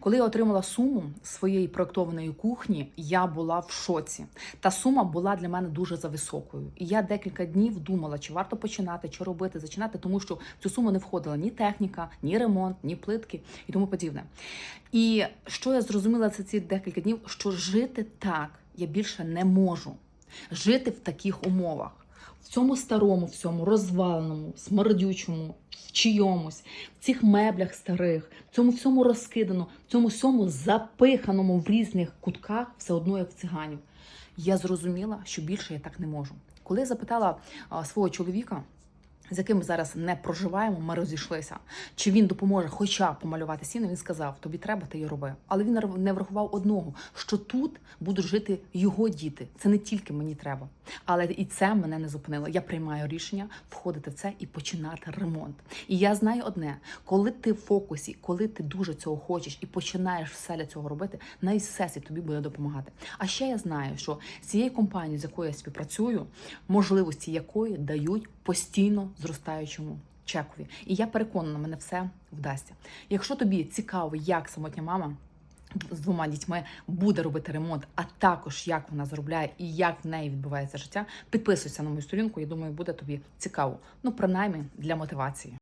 Коли я отримала суму своєї проектованої кухні, я була в шоці. Та сума була для мене дуже зависокою. І я декілька днів думала, чи варто починати, чи робити, зачинати, тому що в цю суму не входила ні техніка, ні ремонт, ні плитки і тому подібне. І що я зрозуміла за ці декілька днів, що жити так я більше не можу. Жити в таких умовах. В цьому старому, в цьому розваленому, смердючому, в чийомусь, в цих меблях старих, в цьому всьому розкидано, в цьому всьому запиханому в різних кутках, все одно як в циганів. Я зрозуміла, що більше я так не можу. Коли я запитала свого чоловіка, з яким ми зараз не проживаємо, ми розійшлися. Чи він допоможе хоча б помалювати стіни? Він сказав: тобі треба, ти її роби. Але він не врахував одного: що тут будуть жити його діти. Це не тільки мені треба. Але і це мене не зупинило. Я приймаю рішення входити в це і починати ремонт. І я знаю одне: коли ти в фокусі, коли ти дуже цього хочеш і починаєш все для цього робити, навіть всесвіт тобі буде допомагати. А ще я знаю, що з цією компанією, з якою я співпрацюю, можливості якої дають постійно зростаючому чекові. І я переконана, мене все вдасться. Якщо тобі цікаво, як самотня мама. З двома дітьми буде робити ремонт, а також як вона заробляє і як в неї відбувається життя. Підписуйся на мою сторінку. Я думаю, буде тобі цікаво. Ну, принаймні для мотивації.